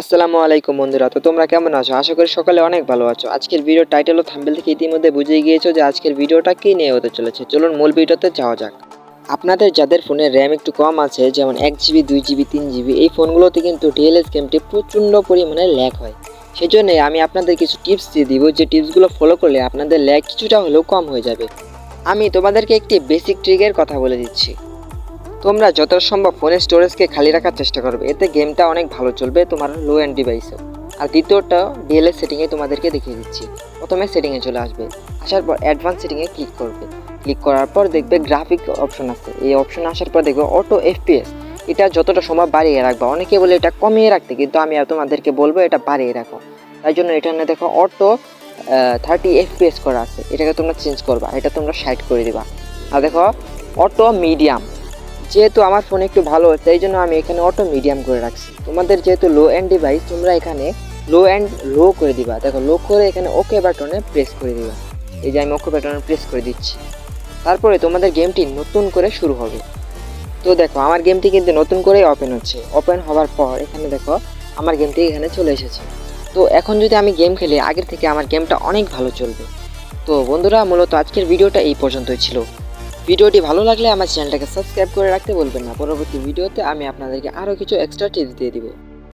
আসসালামু আলাইকুম বন্ধুরা, তো তোমরা কেমন আছো? আশা করি সকালে অনেক ভালো আছো। আজকের ভিডিও টাইটেল ও থাম্বেল থেকে ইতিমধ্যে বুঝে গিয়েছো যে আজকের ভিডিওটা কী নিয়ে হতে চলেছে। চলুন মূল ভিডিওতে যাওয়া যাক। আপনাদের যাদের ফোনে র্যাম একটু কম আছে, যেমন এক জিবি দুই জিবি তিন জিবি এই ফোনগুলোতে কিন্তু ডিএলএস গেমটি প্রচণ্ড পরিমাণে ল্যাক হয়। সেই জন্যই আমি আপনাদের কিছু টিপস দিয়ে দিব, যে টিপসগুলো ফলো করলে আপনাদের ল্যাগ কিছুটা হলেও কম হয়ে যাবে। আমি তোমাদেরকে একটি বেসিক ট্রিকের কথা বলে দিচ্ছি। তোমরা যত সম্ভব ফোনের স্টোরেজকে খালি রাখার চেষ্টা করবে। এতে গেমটা অনেক ভালো চলবে তোমার লো অ্যান্ড ডিভাইসেও আর দ্বিতীয়টা ডিএলএস সেটিংয়ে তোমাদেরকে দেখিয়ে দিচ্ছি। প্রথমে সেটিংয়ে চলে আসবে। আসার পর অ্যাডভান্স সেটিংয়ে ক্লিক করবে। ক্লিক করার পর দেখবে গ্রাফিক অপশন আছে। এই অপশন আসার পর দেখবে অটো এফপিএস এটা যতটা সময় বাড়িয়ে রাখবা। অনেকে বলে এটা কমিয়ে রাখতে, কিন্তু আমি তোমাদেরকে বলব এটা বাড়িয়ে রাখো। তাই জন্য এটা না দেখো অটো থার্টি এফপিএস করা আছে। এটাকে তোমরা চেঞ্জ করবা। এটা তোমরা সাইড করে দিবা। আর দেখো অটো মিডিয়াম যেহেতু আমার ফোন একটু ভালো এই জন্য আমি এখানে অটো মিডিয়াম করে রাখছি। তোমাদের যেহেতু লো অ্যান্ড ডিভাইস তোমরা এখানে লো অ্যান্ড লো করে দিবা। দেখো লো করে এখানে ওকে বাটনে প্রেস করে দিবা। এই যে আমি ওকে বাটনে প্রেস করে দিচ্ছি। তারপরে তোমাদের গেমটি নতুন করে শুরু হবে। তো দেখো, আমার গেমটি কিন্তু নতুন করেই ওপেন হচ্ছে। ওপেন হওয়ার পর এখানে দেখো, আমার গেমটি এখানে চলে এসেছে। তো এখন যদি আমি গেম খেলি, আগের থেকে আমার গেমটা অনেক ভালো চলবে। তো বন্ধুরা, মূলত আজকের ভিডিওটা এই পর্যন্তই ছিল। ভিডিওটি ভালো লাগলে আমার চ্যানেলটাকে সাবস্ক্রাইব করে রাখতে বলবেন না। পরবর্তী ভিডিওতে আমি আপনাদেরকে আরও কিছু এক্সট্রা টিপস দিয়ে দিব।